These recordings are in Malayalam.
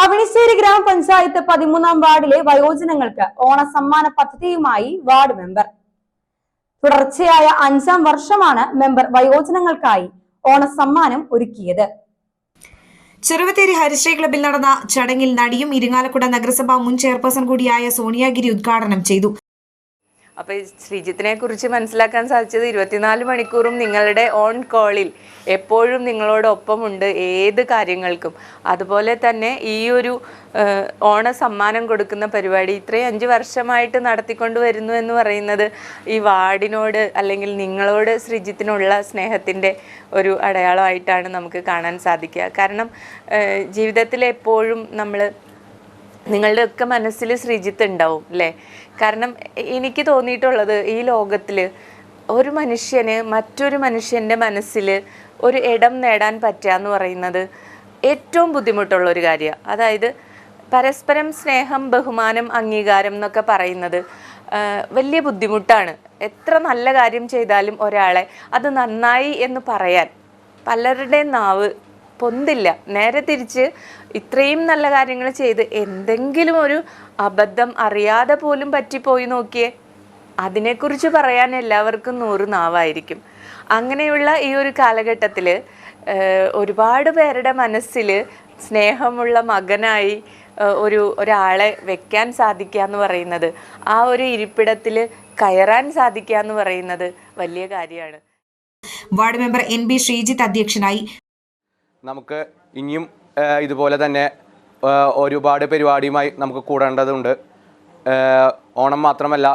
അവിണിശ്ശേരി ഗ്രാമപഞ്ചായത്ത് പതിമൂന്നാം വാർഡിലെ വയോജനങ്ങൾക്ക് ഓണസമ്മാന പദ്ധതിയുമായി വാർഡ് മെമ്പർ. തുടർച്ചയായ അഞ്ചാം വർഷമാണ് മെമ്പർ വയോജനങ്ങൾക്കായി ഓണസമ്മാനം ഒരുക്കിയത്. ചെറുവത്തേരി ഹരിശ്രീ ക്ലബിൽ നടന്ന ചടങ്ങിൽ നടിയും ഇരിങ്ങാലക്കുട നഗരസഭാ മുൻ ചെയർപേഴ്സൺ കൂടിയായ സോണിയാഗിരി ഉദ്ഘാടനം ചെയ്തു. അപ്പോൾ ശ്രീജിത്തിനെ കുറിച്ച് മനസ്സിലാക്കാൻ സാധിച്ചത് ഇരുപത്തിനാല് മണിക്കൂറും നിങ്ങളുടെ ഓൺ കോളിൽ എപ്പോഴും നിങ്ങളോടൊപ്പമുണ്ട് ഏത് കാര്യങ്ങൾക്കും. അതുപോലെ തന്നെ ഈ ഒരു ഓണ സമ്മാനം കൊടുക്കുന്ന പരിപാടി ഇത്രയും അഞ്ച് വർഷമായിട്ട് നടത്തിക്കൊണ്ട് വരുന്നു എന്ന് പറയുന്നത് ഈ വാർഡിനോട് അല്ലെങ്കിൽ നിങ്ങളോട് ശ്രീജിത്തിനുള്ള സ്നേഹത്തിന്റെ ഒരു അടയാളമായിട്ടാണ് നമുക്ക് കാണാൻ സാധിക്കുക. കാരണം ജീവിതത്തിൽ എപ്പോഴും നമ്മൾ നിങ്ങളുടെ ഒക്കെ മനസ്സിൽ ശ്രീജിത്ത് ഉണ്ടാവും അല്ലേ? കാരണം എനിക്ക് തോന്നിയിട്ടുള്ളത് ഈ ലോകത്തിൽ ഒരു മനുഷ്യന് മറ്റൊരു മനുഷ്യന്റെ മനസ്സിൽ ഒരു ഇടം നേടാൻ പറ്റുക എന്ന് പറയുന്നത് ഏറ്റവും ബുദ്ധിമുട്ടുള്ള ഒരു കാര്യമാണ്. അതായത് പരസ്പരം സ്നേഹം ബഹുമാനം അംഗീകാരം എന്നൊക്കെ പറയുന്നത് വലിയ ബുദ്ധിമുട്ടാണ്. എത്ര നല്ല കാര്യം ചെയ്താലും ഒരാളെ അത് നന്നായി എന്ന് പറയാൻ പലരുടെയും നാവ് പൊന്തില്ല. നേരെ തിരിച്ച് ഇത്രയും നല്ല കാര്യങ്ങൾ ചെയ്ത് എന്തെങ്കിലും ഒരു അബദ്ധം അറിയാതെ പോലും പറ്റിപ്പോയി നോക്കിയേ. അതിനെക്കുറിച്ച് പറയാൻ എല്ലാവർക്കും നൂറ് നാവായിരിക്കും. അങ്ങനെയുള്ള ഈ ഒരു കാലഘട്ടത്തിൽ ഒരുപാട് പേരുടെ മനസ്സിൽ സ്നേഹമുള്ള മകനായി ഒരു ഒരാളെ വെക്കാൻ സാധിക്കുക എന്ന് പറയുന്നത് ആ ഒരു ഇരിപ്പിടത്തിൽ കയറാൻ സാധിക്കുക എന്ന് പറയുന്നത് വലിയ കാര്യമാണ്. Ward member N B Sreejith അധ്യക്ഷനായി നമുക്ക് ഇനിയും ഇതുപോലെ തന്നെ ഒരുപാട് പരിപാടിയുമായി നമുക്ക് കൂടേണ്ടതുണ്ട്. ഓണം മാത്രമല്ല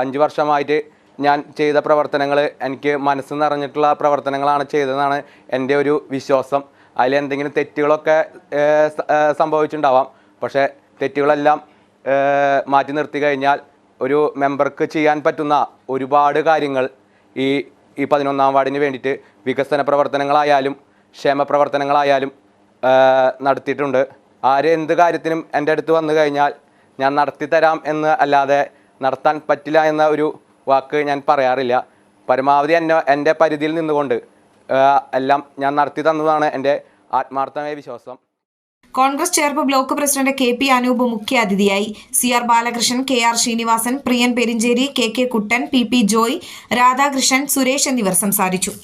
അഞ്ച് വർഷമായിട്ട് ഞാൻ ചെയ്ത പ്രവർത്തനങ്ങൾ എനിക്ക് മനസ്സ് നിറഞ്ഞിട്ടുള്ള പ്രവർത്തനങ്ങളാണ് ചെയ്തതെന്നാണ് എന്റെ ഒരു വിശ്വാസം. അതിൽ എന്തെങ്കിലും തെറ്റുകളൊക്കെ സംഭവിച്ചിട്ടുണ്ടാവാം. പക്ഷേ തെറ്റുകളെല്ലാം മാറ്റി നിർത്തി കഴിഞ്ഞാൽ ഒരു മെമ്പർക്ക് ചെയ്യാൻ പറ്റുന്ന ഒരുപാട് കാര്യങ്ങൾ ഈ ഈ പതിനൊന്നാം വാർഡിന് വേണ്ടിയിട്ട് വികസന പ്രവർത്തനങ്ങളായാലും ക്ഷേമ പ്രവർത്തനങ്ങളായാലും നടത്തിയിട്ടുണ്ട്. ആര് എന്ത് കാര്യത്തിനും എന്റെ അടുത്ത് വന്നു കഴിഞ്ഞാൽ ഞാൻ നടത്തി തരാം എന്ന് അല്ലാതെ നടത്താൻ പറ്റില്ല എന്ന ഒരു വാക്ക് ഞാൻ പറയാറില്ല. പരമാവധി എന്നെ എന്റെ പരിധിയിൽ നിന്നുകൊണ്ട് എല്ലാം ഞാൻ നടത്തി തന്നതാണ് എന്റെ ആത്മാർത്ഥമായ വിശ്വാസം. Congress Cherpu block president K P Anoop മുഖ്യാതിഥിയായി C R Balakrishnan K R Srinivasan Priyan Perinchery K K Kuttan P P Joy Radhakrishnan Suresh എന്നിവർ സംസാരിച്ചു.